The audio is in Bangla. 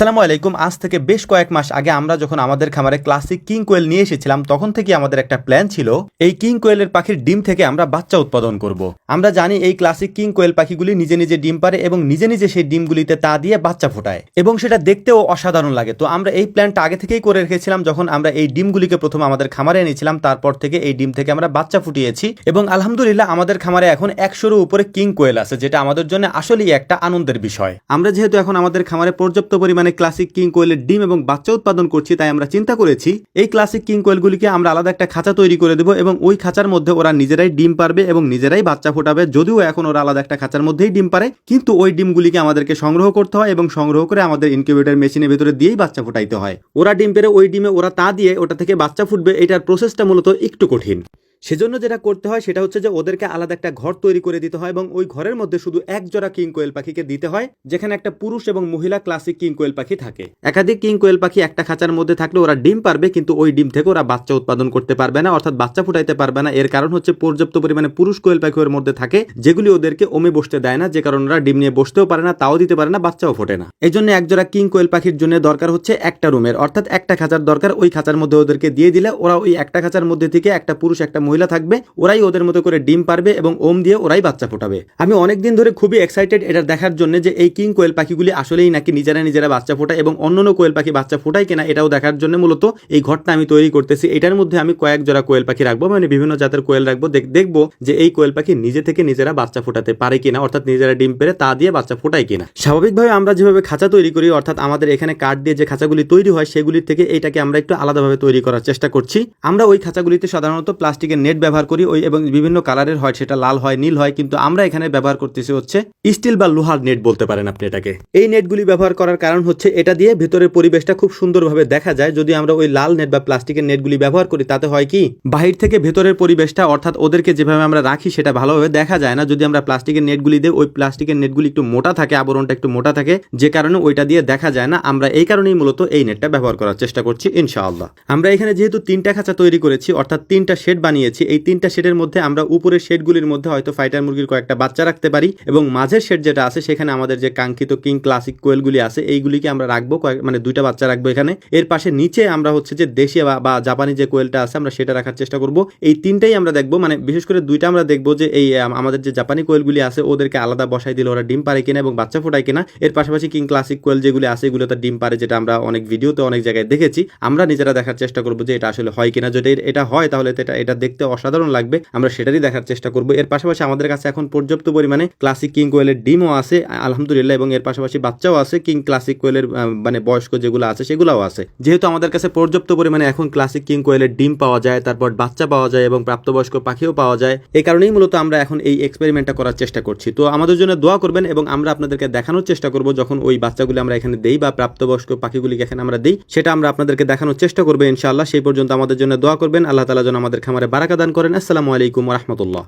আসসালামু আলাইকুম। আজ থেকে বেশ কয়েক মাস আগে আমরা যখন আমাদের খামারে ক্লাসিক কিং কোয়েল নিয়ে এসেছিলাম, তখন থেকে আমাদের একটা প্ল্যান ছিল, এই কিং কোয়েলের পাখির ডিম থেকে আমরা বাচ্চা উৎপাদন করব। আমরা জানি এই ক্লাসিক কিং কোয়েল পাখিগুলি নিজে নিজে ডিম পারে এবং নিজে নিজে সেই ডিমগুলিতে তা দিয়ে বাচ্চা ফোটায় এবং সেটা দেখতেও অসাধারণ লাগে। তো আমরা এই প্ল্যানটা আগে থেকেই করে রেখেছিলাম, যখন আমরা এই ডিমগুলিকে প্রথম আমাদের খামারে এনেছিলাম, তারপর থেকে এই ডিম থেকে আমরা বাচ্চা ফুটিয়েছি এবং আলহামদুলিল্লাহ আমাদের খামারে এখন একশোর উপরে কিং কোয়েল আছে, যেটা আমাদের জন্য আসলেই একটা আনন্দের বিষয়। আমরা যেহেতু এখন আমাদের খামারে পর্যাপ্ত পরিমাণে ক্লাসিক কিং কোয়েলের ডিম এবং বাচ্চা উৎপাদন করছি, তাই আমরা চিন্তা করেছি, এই ক্লাসিক কিং কোয়েলগুলিকে আমরা আলাদা একটা খাঁচা তৈরি করে দেবো এবং ওই খাঁচার মধ্যে ওরা নিজেরাই ডিম পারবে এবং নিজেরাই বাচ্চা ফোটাবে। যদিও এখন ওরা আলাদা একটা খাঁচার মধ্যেই ডিম পারে, কিন্তু ওই ডিমগুলিকে আমাদেরকে সংগ্রহ করতে হয় এবং সংগ্রহ করে আমাদের ইনকিউবেটর মেশিনের ভেতরে দিয়েই বাচ্চা ফোটাইতে হয়। ওরা ডিম পেরে ওই ডিমে ওরা তা দিয়ে ওটা থেকে বাচ্চা ফুটবে, এটার প্রসেসটা মূলত একটু কঠিন। সেজন্য যেটা করতে হয় সেটা হচ্ছে যে ওদেরকে আলাদা একটা ঘর তৈরি করে দিতে হয় এবং ওই ঘরের মধ্যে শুধু এক জোড়া কিং কোয়েল পাখিকে দিতে হয়, যেখানে একটা পুরুষ এবং মহিলা ক্লাসিক কিং কোয়েল পাখি থাকে। একাধিক কিং কোয়েল পাখি একটা খাঁচার মধ্যে থাকলে ওরা ডিম পারবে, কিন্তু ওই ডিম থেকে ওরা বাচ্চা উৎপাদন করতে পারবে না, অর্থাৎ বাচ্চা ফুটাইতে পারবে না। এর কারণ হচ্ছে পর্যাপ্ত পরিমাণে পুরুষ কোয়েল পাখি ওর মধ্যে থাকে, যেগুলি ওদেরকে ওমে বসতে দেয় না, যে কারণে ওরা ডিম নিয়ে বসতেও পারে না, তাও দিতে পারে না, বাচ্চাও ফোটে না। এই জন্য একজোড়া কিং কোয়েল পাখির জন্য দরকার হচ্ছে একটা রুমের, অর্থাৎ একটা খাঁচার দরকার ওই খাঁচার মধ্যে ওদেরকে দিয়ে দিলে ওরা ওই একটা খাঁচার মধ্যে থেকে একটা পুরুষ, একটা মহিলা থাকবে, ওরাই ওদের মতো করে ডিম পারবে এবং ওম দিয়ে ওরাই বাচ্চা ফোটাবে। আমি অনেকদিন ধরে খুবই এক্সাইটেড এটা দেখার জন্য যে এই কিং কোয়েল পাখিগুলি আসলেই নাকি নিজেরা নিজেরা বাচ্চা ফোটায় এবং অন্যান্য কোয়েল পাখি বাচ্চা ফোটায় কিনা এটাও দেখার জন্য মূলত এই ঘরটা আমি তৈরি করতেছি। এটার মধ্যে আমি কয়েক জোড়া কোয়েল পাখি রাখব মানে বিভিন্ন জাতের কোয়েল রাখব। দেখ- দেখব যে এই কোয়েল পাখি নিজে থেকে নিজেরা বাচ্চা ফোটাতে পারে কিনা, অর্থাৎ নিজেরা ডিম পেরে তা দিয়ে বাচ্চা ফোটায় কিনা। স্বাভাবিকভাবে আমরা যেভাবে খাঁচা তৈরি করি, অর্থাৎ আমাদের এখানে কাঠ দিয়ে যে খাঁচাগুলি তৈরি হয়, সেগুলির থেকে এটাকে আমরা একটু আলাদাভাবে তৈরি করার চেষ্টা করছি। আমরা ওই খাঁচাগুলিতে সাধারণত প্লাস্টিকের নেট ব্যবহার করি, ওই এবং বিভিন্ন কালারের হয়, সেটা লাল হয়, নীল হয়, কিন্তু আমরা এখানে ব্যবহার করতেছি হচ্ছে স্টিল বা লোহার নেট বলতে পারেন আপনি এটাকে। এই নেটগুলি ব্যবহার করার কারণ হচ্ছে এটা দিয়ে ভেতরের পরিবেশটা খুব সুন্দরভাবে দেখা যায়। যদি আমরা ওই লাল নেট বা প্লাস্টিকের নেটগুলি ব্যবহার করি, তাতে হয় কি? বাহির থেকে ভেতরের পরিবেশটা, অর্থাৎ ওদেরকে যেভাবে আমরা রাখি, সেটা ভালোভাবে দেখা যায় না। যদি আমরা প্লাস্টিকের নেটগুলি দিই, ওই প্লাস্টিকের নেটগুলি একটু মোটা থাকে, আবরণটা একটু মোটা থাকে, যে কারণে ওইটা দিয়ে দেখা যায় না। আমরা এই কারণেই মূলত এই নেটটা ব্যবহার করার চেষ্টা করছি, ইনশাআল্লাহ। আমরা এখানে যেহেতু তিনটা খাঁচা তৈরি করেছি, অর্থাৎ তিনটা শেড বানিয়েছি এই তিনটা শেডের মধ্যে আমরা উপরের শেডগুলির মধ্যে হয়তো ফাইটার মুরগির কয়েকটা বাচ্চা রাখতে পারি এবং মাঝের শেড যেটা আছে, সেখানে আমাদের যে কাঙ্ক্ষিত কিং ক্লাসিক কোয়েলগুলি আছে, এইগুলিকে আমরা রাখব মানে দুইটা বাচ্চা রাখব এখানে। এর পাশে নিচে আমরা হচ্ছে যে দেশি বা- জাপানি যে কোয়েলটা আছে, আমরা সেটা রাখার চেষ্টা করব। এই তিনটাই আমরা দেখব মানে বিশেষ করে দুইটা আমরা দেখব যে এই আমাদের যে জাপানি কোয়েলগুলি আছে, ওদেরকে আলাদা বসাই দিলে ওরা ডিম পারে কিনা এবং বাচ্চা ফোটায় কিনা। এর পাশাপাশি কিং ক্লাসিক কোয়েল যেগুলি আছে এগুলো তো ডিম পারে যেটা আমরা অনেক ভিডিওতে অনেক জায়গায় দেখেছি। আমরা নিজেরা দেখার চেষ্টা করব যে এটা আসলে হয় কিনা। যদি এটা হয়, তাহলে এটা এটা দেখতে অসাধারণ লাগবে, আমরা সেটারই দেখার চেষ্টা করব। এর পাশাপাশি আমাদের কাছে এখন পর্যাপ্ত পরিমাণে ক্লাসিক কিং কোয়েলের ডিমও আছে আলহামদুলিল্লাহ, এবং এর পাশাপাশি বাচ্চাও আছে কিং ক্লাসিক কোয়েলের মানে বয়স্ক যেগুলো আছে, সেগুলোও আছে। যেহেতু আমাদের কাছে পর্যাপ্ত পরিমাণে এখন ক্লাসিক কিং কোয়েলের ডিম পাওয়া যায়, তারপর বাচ্চা পাওয়া যায়, এবং প্রাপ্তবয়স্ক পাখিও পাওয়া যায় এই কারণেই মূলত আমরা এখন এই এক্সপেরিমেন্টটা করার চেষ্টা করছি। তো আমাদের জন্য দোয়া করবেন, এবং আমরা আপনাদেরকে দেখানোর চেষ্টা করব, যখন ওই বাচ্চাগুলি আমরা এখানে দেই, বা প্রাপ্তবয়স্ক পাখিগুলিকে এখানে আমরা দিই, সেটা আমরা আপনাদেরকে দেখানোর চেষ্টা করব, ইনশাআল্লাহ। সেই পর্যন্ত আমাদের জন্য দোয়া করবেন, আল্লাহ তালা যেন আমাদের খামারে বারাকা দান করেন আসসালামু আলাইকুম রহমতুল্লাহ